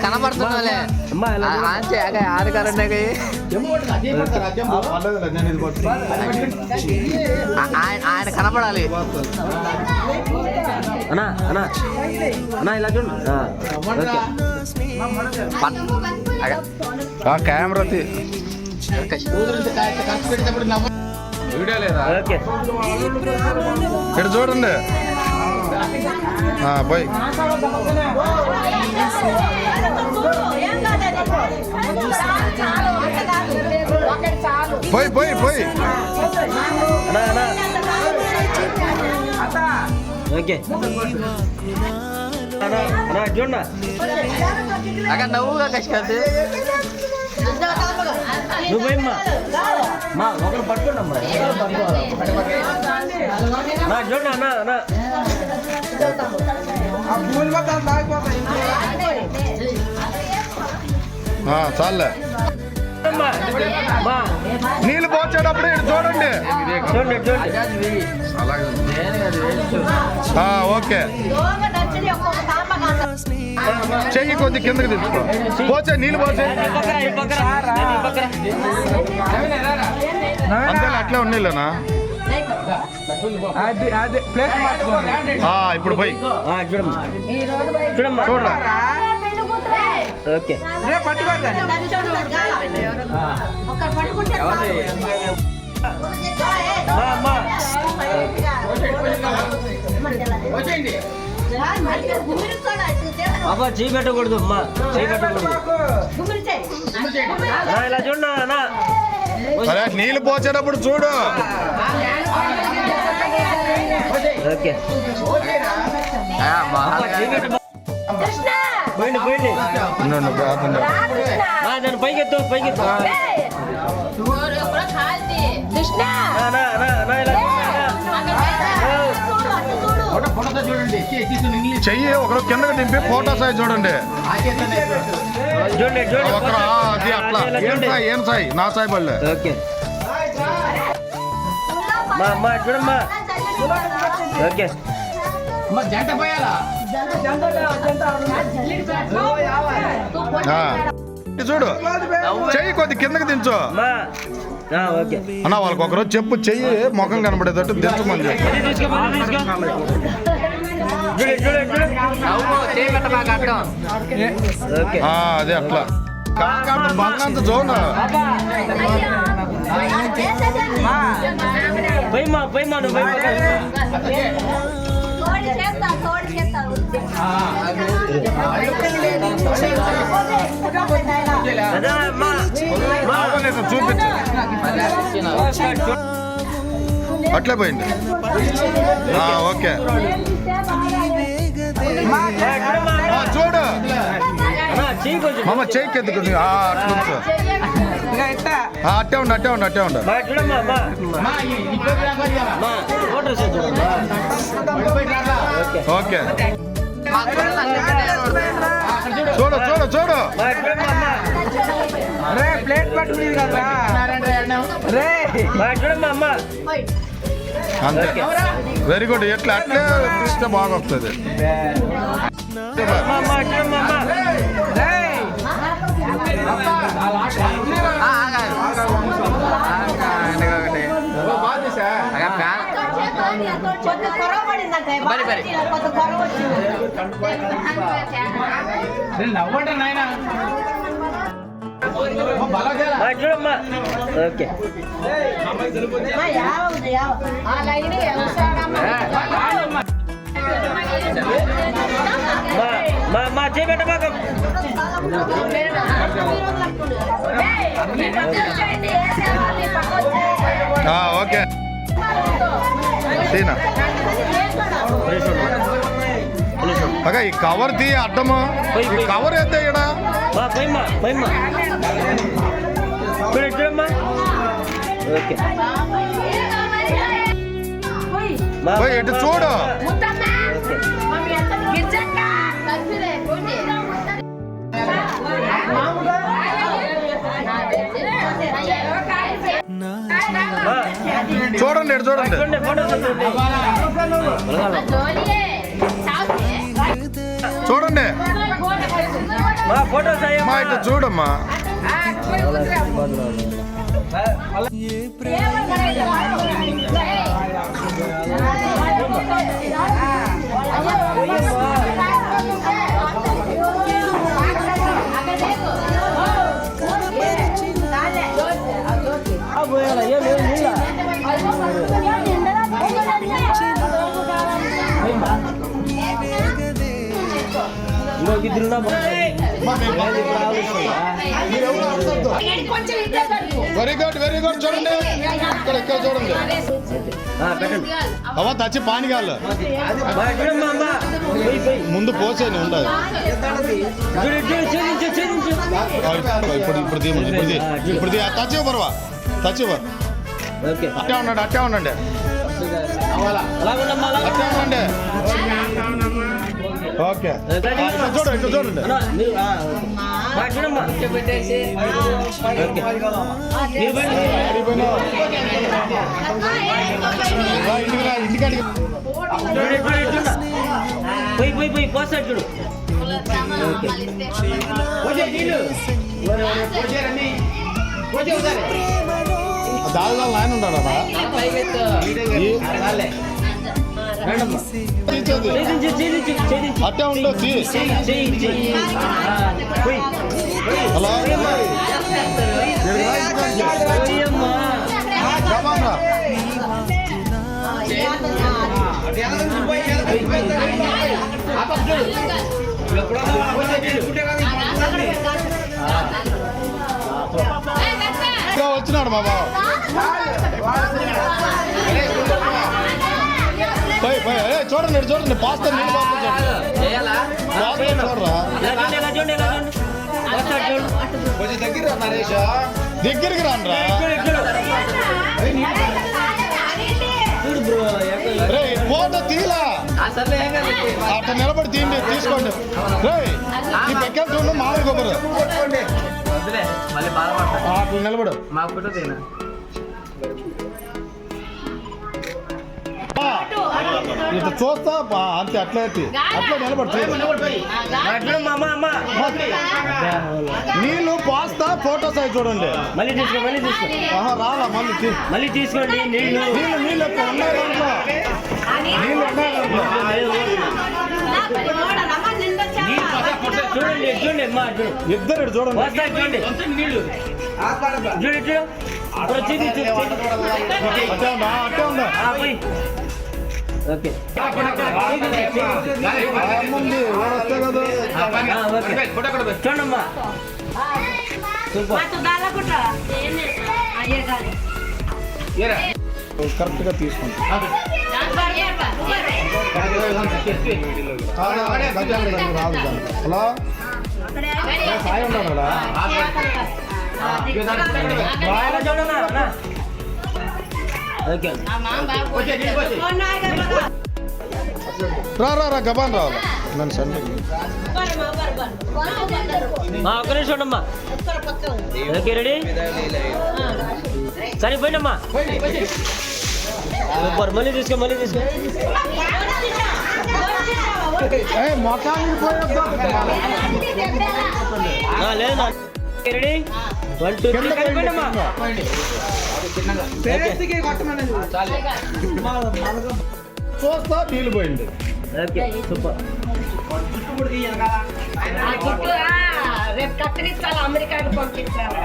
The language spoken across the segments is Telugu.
కనబడుతున్నాలే ఆరు కరెంట్ ఆయన ఆయన కనపడాలి అన్నా అన్నా. అన్నా ఇలా చూడు. కెమెరా తీ. ఓకే. ఇక్కడ చూడండి. పోయి పోయి పోయి పోయి ఓకే అగ నవ్వుగా కష్టాలు నువ్వు పోయమ్మా మా ఒకరు పట్టుకోండి అమ్మా నా చూడన్నా అన్నా అన్నా ఆ, చాలే అమ్మా మా నీళ్ళు పోసేటప్పుడు ఇటు చూడండి. చూడండి చూడండి. ఆ, ఓకే. చెయ్యి కొద్ది కిందకి తెచ్చుకో పోచే నీళ్ళు పక్కన అంతే అట్లే ఉన్నీళ్ళనా ఆ, ఇప్పుడు పోయి. ఆ, చూడమ్మా. చూడమ్మా. చూడరా? ఓకే. అబ్బా చేయి పెట్టకూడదు అమ్మా. చేయి పెట్టకూడదు. ఇలా చూడన్నా అన్నా అరే నీళ్ళు పోసేటప్పుడు చూడు. ఓకే. కృష్ణ ఇలా చూడన్నా, చెయ్యి ఒకరు కిందకి దింపి ఫోటో సైజ్ చూడండి. ఒకరు అది అట్లా. ఏం. సాయి ఏం సాయి? నా సాయి పల్లె ఓకే. చూడు. చెయ్యి కొద్ది కిందకి దించు. అమ్మా ఆ, ఓకే. అన్న వాళ్ళకి ఒకరోజు చెప్పు చెయ్యి ముఖం కనబడేటట్టు దించమని చెప్పు. అదే అట్లా. బంగాంత జోన్. నువ్వు పోయి చేస్తా అట్లే పోయింది. ఆ, ఓకే. ఆ, చూడు. మామ ఉంచు. ఆ, అట్టే ఉండు అట్టే ఉండు అట్టే ఉండు. ఓకే. చూడు చూడు చూడు. మా చూడమ్మా అమ్మా. మా చూడమ్మా అమ్మా. అంతే. వెరీ గుడ్ ఎట్లా? అట్లే బాగా వస్తుంది బరి, బరి. కొంత కొరవ వచ్చింది మా చూడమ్మా ఓకే మా యావ ఉంది యావ ఆ లైన్ మా మా ఓకే. తీనా? అక్క ఈ కవర్ తీ అడ్డము. ఈ కవర్ ఎత్తే ఇక్కడ పోయిమ్మా చూడు. చూడండి ఇటు చూడండి. చూడండి. మా ఇటు చూడమ్మా. వెరీ గుడ్ వెరీ గుడ్ చూడండి. ఇక్కడ ఇక్కడ చూడండి. అవ్వ తచ్చి పానిగాళ్ళు ముందు పోసేని ఉండదు ఇప్పుడు ఇప్పుడు ఇప్పుడు తచ్చి పర్వా. తచ్చి పర్ అట్టే ఉండండి అట్టే ఉండండి. అట్టే ఉండండి. ఓకే. చూడండి రా ఇంటికాడికి పోయి పోయి పోయి పోస్తాడు చూడు దాదాపు ఆయన ఛేదించు అట్టే పోయి హలో వచ్చినాడు. మా బావ ఏ, చూడండి చూడండి. పాస్తా చూడండి. చూడరా? ఇలా చూడండి పోస్తాడు చూడు దగ్గరికి ఎక్కడ? రే ఫోటో తీలా. అట్లా నిలబడి తీయండి తీసుకోండి. రే ఈ పెక్కలు చూడండి మామూలు కొబ్బరి. అట్లా నిలబడు. మా ఫోటో తీనా ఇట్లా చూస్తా బా, అంతే అట్లా ఎత్తి అట్లా నిలబడి చూడు. అమ్మ నీళ్ళు పాస్తా ఫోటో సైజ్ చూడండి మళ్ళీ తీసుకో మళ్ళీ తీసుకో ఆహా రాలా మళ్ళీ తీ. మళ్ళీ తీసుకోండి నీళ్ళు నీళ్ళు నీళ్ళు ఎక్కువ ఉన్నాయి దాంట్లో నీళ్ళు ఉన్నాయి దాంట్లో చూడండి చూడండి అమ్మా చూడు ఇద్దరు ఇటు చూడండి వస్తా చూడండి చూడు చూడు ఇప్పుడు చేతి చూడు అట్టే ఉందా అట్టే ఉందా ఆ, పోయి ఓకే చూడమ్మా సూపర్ కరెక్ట్గా తీసుకుంటా రాదు. హలో సాయి ఉన్నాడా రా రా రా గబాన్ రావాలి నన్ను సండే మా ఒక్క నిమిషం ఉండమ్మా ఓకే రెడీ? సరిపోయిందమ్మా. సూపర్ మళ్ళీ తీసుకో మళ్ళీ తీసుకో. లేదు వన్ టూ త్రీ సరిపోయిందమ్మా చూస్తా నీళ్ళు పోయింది. ఓకే సూపర్ రేపు కత్తిరించాలి అమెరికాకి పంపించాలి.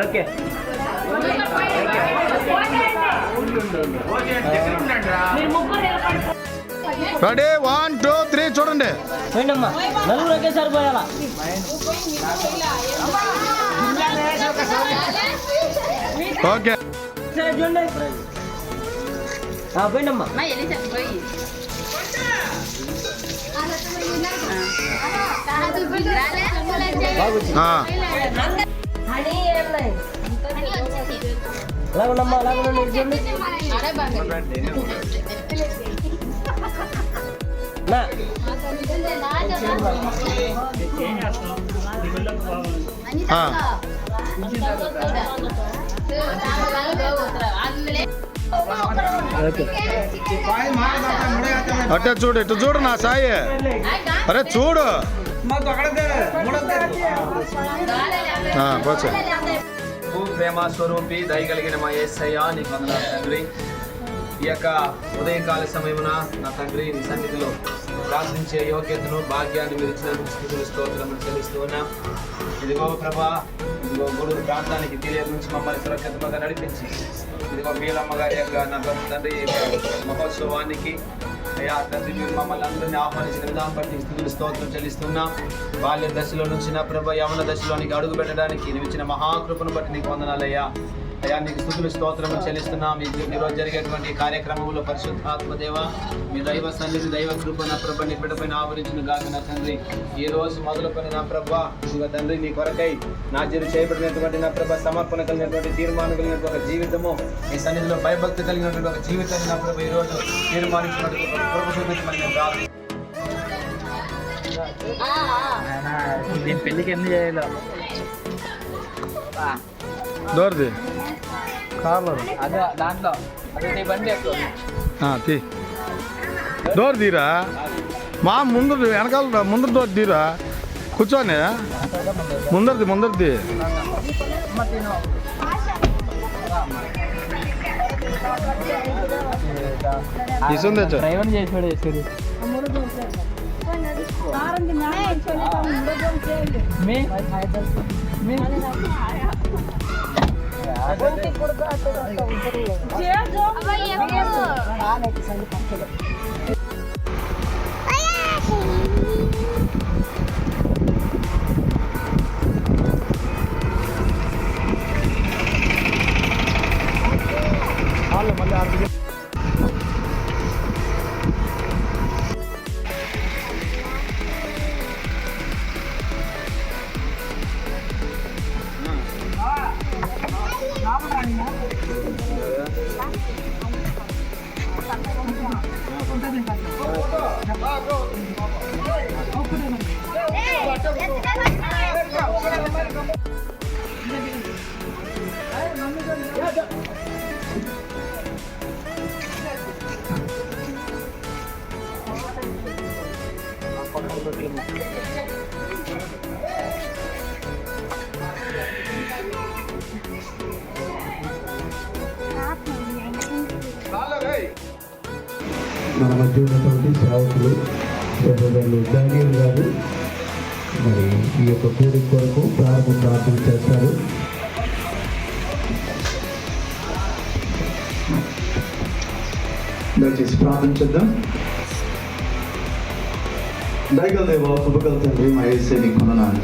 ఓకే. మీరు ముగ్గురు నిలబడి రెడీ వన్ టూ త్రీ చూడండి పోయిందమ్మా నలుగురు ఒకేసారి పోయాలా ఓకే సరే చూడండి ఆ, పోయిందమ్మా ఆ. అని ఏం లేదు అలా ఉండమ్మా అలా ఉండండి ఇటు చూడండి నా. అట్టే చూడు ఇటు చూడు నా సాయి. అరే చూడు. ఆ, పోచే. ఓ ప్రేమ స్వరూపి దయ కలిగిన మా ఏసయ్య నీకు వందనాలు తండ్రి. ఈ యొక్క ఉదయకాల సమయమున నా తండ్రి నీ సన్నిధిలో ప్రార్థించే యోగ్యతను భాగ్యాన్ని మీరు ఇచ్చినందుకు స్థుతులు స్తోత్రము చెల్లిస్తూ ఇదిగో ప్రభా ఇదిగో గురు ప్రాంతానికి తెలియ నుంచి మమ్మల్ని సురక్షితంగా నడిపించి. ఇదిగో మీలమ్మ గారి యొక్క నా తండ్రి మహోత్సవానికి అయ్యా తండ్రి మీరు మమ్మల్ని అందరినీ ఆహ్వానించిన విధానం బట్టి స్థుతులు స్తోత్రం చెల్లిస్తున్నా బాల్య దశలో నుంచి నా ప్రభ యవన దశలోనికి అడుగు పెట్టడానికి నువ్వు ఇచ్చిన మహాకృపను బట్టి నీకు వందనాలయ్యా అయ్యా నీకు స్థుతులు స్తోత్రము చెల్లిస్తున్నా. మీకు ఈరోజు జరిగేటువంటి కార్యక్రమంలో పరిశుద్ధాత్మ దేవ మీ దైవ సన్నిధి దైవ కృప నా ప్రభ నీ బిడ్డపైన ఆవరించిన గాక నా తండ్రి. ఈ రోజు మొదలుకొని నా ప్రభ తండ్రి నీ కొరకై నా జీవి చేయబడినటువంటి నా ప్రభ సమర్పణ కలిగినటువంటి తీర్మానం కలిగినటువంటి ఒక జీవితము ఈ సన్నిధిలో భయభక్తి కలిగినటువంటి ఒక జీవితాన్ని నా ప్రభ ఈ రోజు తీర్మానించినటువంటి కృప చూపించమని నేను పెళ్ళికి ఎన్ని చేయాలో డోర్ది. కార్లర్ అదే దాంట్లో. అదే నీ బండి ఎక్కువ. తీ. డోర్ తీరా? మా ముందు వెనకాల ముందర డోర్ తీరా? కూర్చోని. ముందరిది ముందరిది. ఇసుంది తెచ్చు డ్రైవర్ చేసాడు చేసాడు మీ? మీ మన మధ్య ఉన్నటువంటి సేవకులు సహోదరులు దానియల్ గారు మరి ఈ యొక్క కోరిక కొరకు ప్రారంభ ప్రార్థన చేస్తారు. దయచేసి ప్రార్థించేద్దాం దయగల దేవ కృపగల తండ్రి మా ఏసే నీకు వందనాలు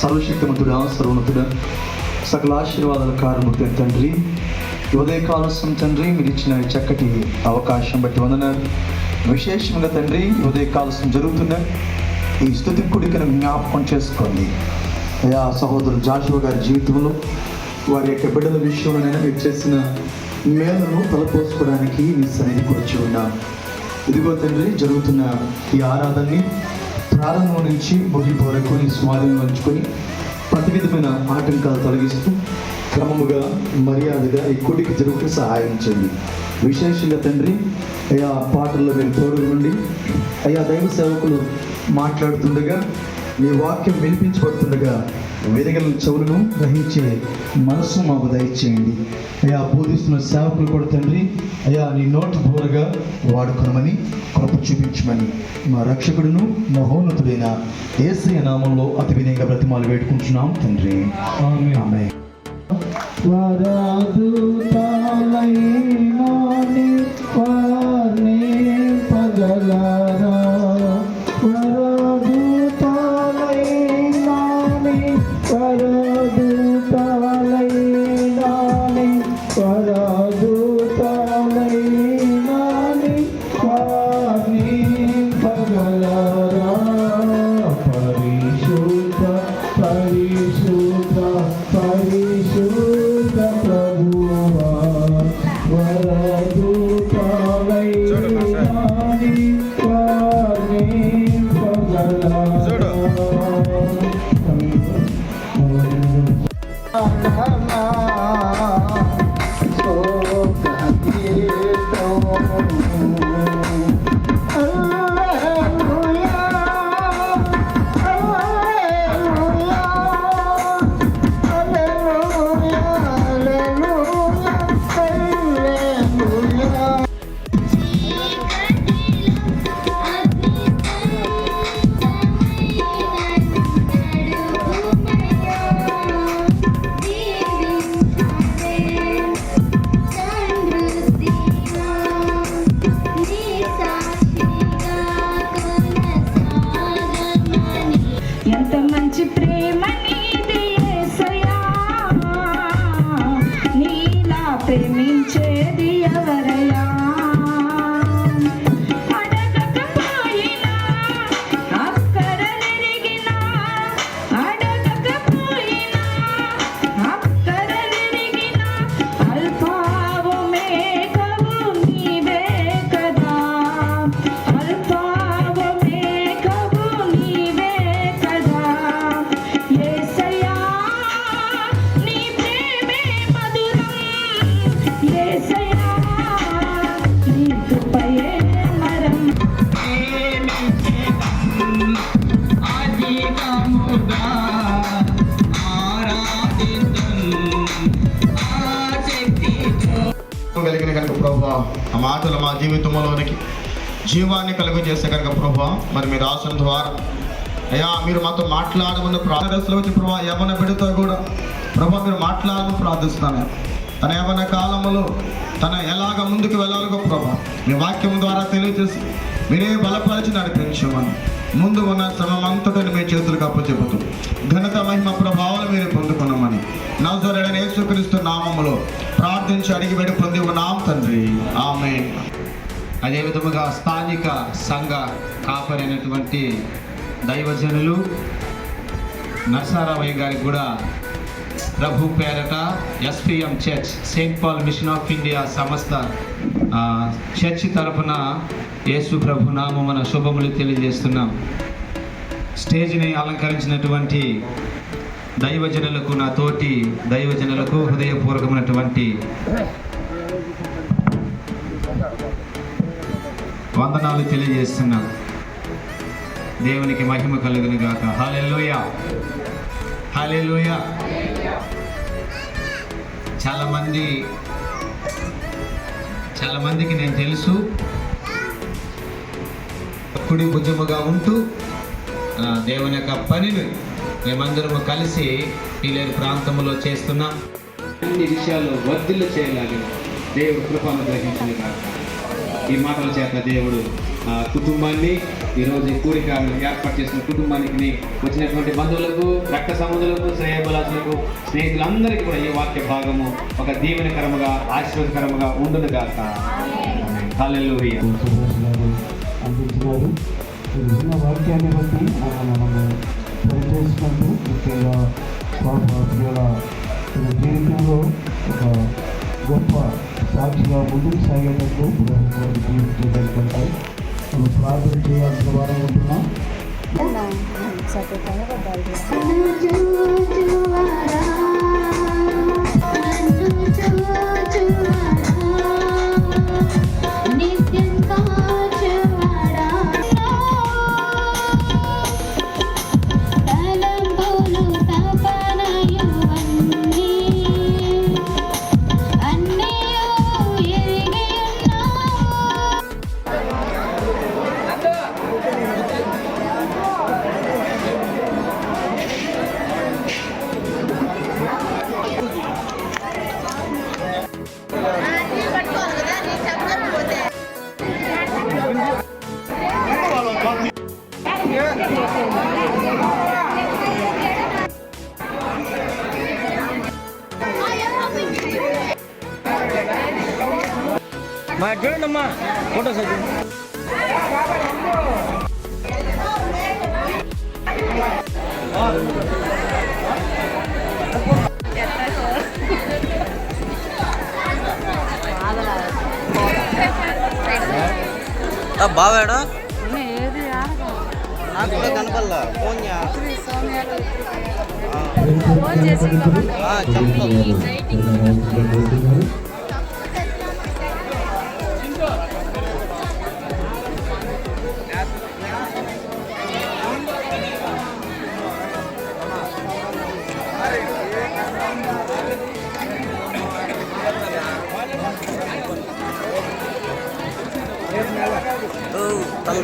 సర్వశక్తిమంతుడా సర్వనతుడా సకల ఆశీర్వాదాల కారణమూర్తి తండ్రి ఈ తండ్రి మీరు ఇచ్చిన చక్కటి అవకాశం బట్టి వందనాలు. విశేషంగా తండ్రి ఈ ఉదయకాలసం జరుగుతున్న ఈ స్థుతి కుడికను జ్ఞాపకం చేసుకోండి. అయా సహోదరుడు జాషువ గారి జీవితంలో వారి యొక్క బిడ్డల విషయంలోనైనా మీరు చేసిన మేలను తలపోసుకోవడానికి మీ సన్నిధికి వచ్చి ఉన్నాం. ఇదిగో తండ్రి జరుగుతున్న ఈ ఆరాధనని ప్రారంభం నుంచి ముగింపు వరకు నీ స్వాధీనం ఉంచుకొని పతివిధమైన ఆటంకాలు తొలగిస్తూ క్రమముగా మర్యాదగా ఈ కొడికి జరుగుతూ సహాయం చేయండి. విశేషంగా తండ్రి అయా పాటల్లో మీరు తోడు ఉండి అయా దైవ సేవకులు మాట్లాడుతుండగా నీ వాక్యం వినిపించబడుతుండగా వెరగల చెవులను గ్రహించే మనసు మాకు దయచేయండి. అయా బోధిస్తున్న సేవకులు కూడా తండ్రి అయా నీ నోటి బోరగా వాడుకొనమని కృప చూపించమని మా రక్షకుడును మహోన్నతుడైన ఏసీ నామంలో అతి వినయంగా బ్రతిమాలు వేడుకుంటున్నాం తండ్రి. ఆమె వరాదుతాలైనాని జీవాన్ని కలుగు చేసే కనుక ప్రభా మరి మీ రాసిన ద్వారా అయ్యా మీరు మాతో మాట్లాడమని ప్రార్థనలో వచ్చి ప్రభా యవన బిడ్డతో కూడా ప్రభా మీరు మాట్లాడమని ప్రార్థిస్తాను తన యవన కాలంలో తన ఎలాగ ముందుకు వెళ్ళాలిగో ప్రభా మీ వాక్యం ద్వారా తెలియజేసి మీరే బలపరిచి నడిపించమని ముందు ఉన్న శ్రమమంతటిని మీ చేతులకు అప్పచెబుతూ ఘనత మహిమ ప్రభావాలు మీరు పొందుకున్నామని నవసరైన యేసుక్రీస్తు నామములో ప్రార్థించి అడిగి వేడి పొంది ఉన్నాం తండ్రి. ఆమె అదే విధముగా స్థానిక సంఘ కాపరైనటువంటి దైవజనులు నరసారామయ్య గారికి కూడా ప్రభు పేరట S P M church Saint Paul mission of India సంస్థ చర్చ్ తరపున యేసు ప్రభు నామమున శుభములు తెలియజేస్తున్నాం. స్టేజ్ని అలంకరించినటువంటి దైవజనులకు నా తోటి దైవజనులకు హృదయపూర్వకమైనటువంటి వందనాలు తెలియజేస్తున్నాం దేవునికి మహిమ కలుగును గాక. హాలెలోయ హాలెలోయ చాలామంది చాలామందికి నేను తెలుసు. కుడి భుజముగా ఉంటూ దేవుని యొక్క పనిని మేమందరము కలిసి పీలేరు ప్రాంతంలో చేస్తున్నాం. అన్ని విషయాలు వర్ధిల్లు చేయలాగి దేవుడు కృపను గ్రహించింది కాక ఈ మాటల చేత దేవుడు కుటుంబాన్ని ఈరోజు ఈ కూడిక ఏర్పాటు చేసిన కుటుంబానికి వచ్చినటువంటి బంధువులకు రక్త సముద్రులకు శ్రేయబలాసులకు స్నేహితులందరికీ కూడా ఈ వాక్య భాగము ఒక దీవెనకరముగా ఆశీర్వదకరముగా ఉండును గాక. అందించినారు. ఈ విన్న వాక్యాన్ని బట్టి మనము పనిచేసినట్టు ముఖ్యంగా పాప జీవితంలో ఒక గొప్ప సాక్షిగా ముందుకు సాగేటట్టు ప్రభుత్వాన్ని జీవించడానికి మనం ప్రార్థన చేయాల్సిన వారం ఉంటున్నాం. నిత్యం మా చూడండి అమ్మా ఫోటోస్ అది బావాడా నాకు కూడా కనపల్లా ఫోన్ చెప్తాను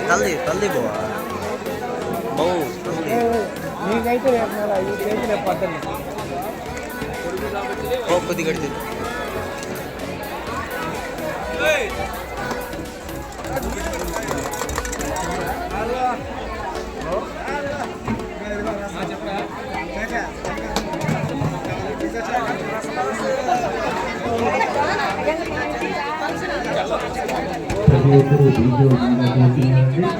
चालते चालते चालली भाऊ भाऊ मी काहीतरी आपल्याला काहीतरी पाठवलं हो कधी घडते కొద్ది గడిచి ప్రతి ఒక్కరూ దీంట్లో